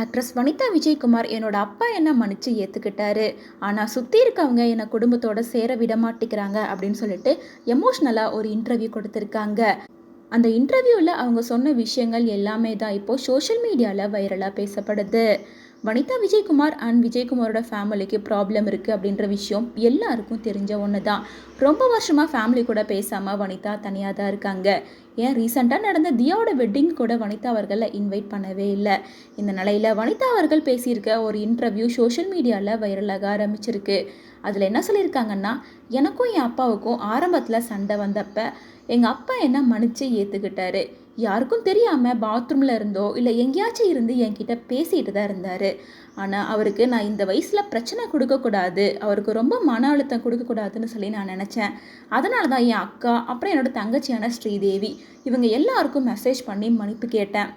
Actress Vanitha Vijayakumar என்னோட அப்பா என்ன மன்னிச்சு ஏற்றுக்கிட்டாரு ஆனால் சுற்றி இருக்கவங்க என்னை குடும்பத்தோட சேர விட மாட்டேங்கிறாங்க அப்படின்னு சொல்லிட்டு எமோஷ்னலாக ஒரு இன்டர்வியூ கொடுத்துருக்காங்க. அந்த இன்டர்வியூவில் அவங்க சொன்ன விஷயங்கள் எல்லாமே தான் இப்போது சோஷியல் மீடியாவில் வைரலாக பேசப்படுது. வனிதா விஜயகுமார் அண்ட் விஜயகுமாரோட ஃபேமிலிக்கு ப்ராப்ளம் இருக்குது அப்படின்ற விஷயம் எல்லாருக்கும் தெரிஞ்ச ஒன்று தான் ரொம்ப வருஷமாக ஃபேமிலி கூட பேசாமல் வனிதா தனியாக தான் இருக்காங்க. ஏன்? ரீசெண்டாக நடந்த தியாவோட வெட்டிங் கூட வனிதா அவர்களை இன்வைட் பண்ணவே இல்லை. இந்த நிலையில் வனிதா அவர்கள் பேசியிருக்க ஒரு இன்டர்வியூ சோஷியல் மீடியாவில் வைரலாக ஆரம்பிச்சிருக்கு. அதில் என்ன சொல்லியிருக்காங்கன்னா எனக்கும் என் அப்பாவுக்கும் ஆரம்பத்தில் சண்டை வந்தப்போ எங்கள் அப்பா என்ன மன்னிச்சு ஏற்றுக்கிட்டாரு யாருக்கும் தெரியாமல் பாத்ரூமில் இருந்தோ இல்லை எங்கேயாச்சும் இருந்து என்கிட்ட பேசிகிட்டு தான் இருந்தார். ஆனால் அவருக்கு நான் இந்த வயசில் பிரச்சனை கொடுக்கக்கூடாது அவருக்கு ரொம்ப மன அழுத்தம் கொடுக்கக்கூடாதுன்னு சொல்லி நான் நினச்சேன். அதனால தான் என் அக்கா அப்புறம் என்னோட தங்கச்சியான ஸ்ரீதேவி இவங்க எல்லாருக்கும் மெசேஜ் பண்ணி மன்னிப்பு கேட்டேன்.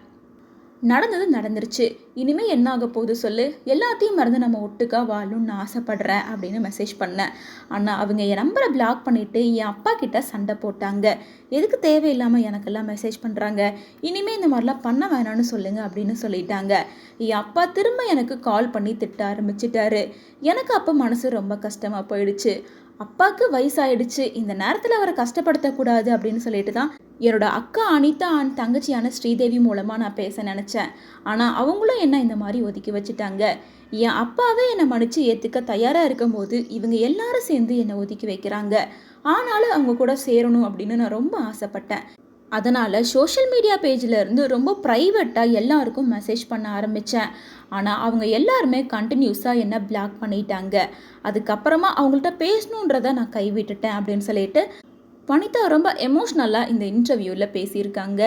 நடந்தது நடந்துருச்சு. இனிமே என்ன ஆக போகுது சொல்லு? எல்லாத்தையும் மறந்து நம்ம ஒட்டுக்கா வாழணும்னு நான் ஆசைப்படுறேன் அப்படின்னு மெசேஜ் பண்ணேன். ஆனால் அவங்க என் நம்பரை பிளாக் பண்ணிவிட்டு என் அப்பா கிட்ட சண்டை போட்டாங்க. எதுக்கு தேவையில்லாமல் எனக்கெல்லாம் மெசேஜ் பண்ணுறாங்க இனிமே இந்த மாதிரிலாம் பண்ண வேணாம்னு சொல்லுங்க அப்படின்னு சொல்லிட்டாங்க. என் அப்பா திரும்ப எனக்கு கால் பண்ணி திட்ட ஆரம்பிச்சிட்டாரு. எனக்கு அப்போ மனசு ரொம்ப கஷ்டமாக போயிடுச்சு. அப்பாவுக்கு வயசாயிடுச்சு இந்த நேரத்தில் அவரை கஷ்டப்படுத்தக்கூடாது அப்படின்னு சொல்லிட்டு தான் என்னோட அக்கா அனிதா அண்ட் தங்கச்சியான ஸ்ரீதேவி மூலமாக நான் பேச நினச்சேன். ஆனால் அவங்களும் என்ன இந்த மாதிரி ஒதுக்கி வச்சுட்டாங்க? என் அப்பாவே என்னை மன்னிச்சு ஏற்றுக்க தயாராக இருக்கும்போது இவங்க எல்லாரும் சேர்ந்து என்னை ஒதுக்கி வைக்கிறாங்க. ஆனாலும் அவங்க கூட சேரணும் அப்படின்னு நான் ரொம்ப ஆசைப்பட்டேன். அதனால் சோஷியல் மீடியா பேஜிலேருந்து ரொம்ப ப்ரைவேட்டாக எல்லாருக்கும் மெசேஜ் பண்ண ஆரம்பித்தேன் ஆனால் அவங்க எல்லாருமே கண்டினியூஸாக என்ன பிளாக் பண்ணிட்டாங்க. அதுக்கப்புறமா அவங்கள்ட்ட பேசணுன்றதை நான் கைவிட்டுட்டேன் அப்படின்னு சொல்லிட்டு வனிதா ரொம்ப எமோஷ்னலாக இந்த இன்டர்வியூவில் பேசியிருக்காங்க.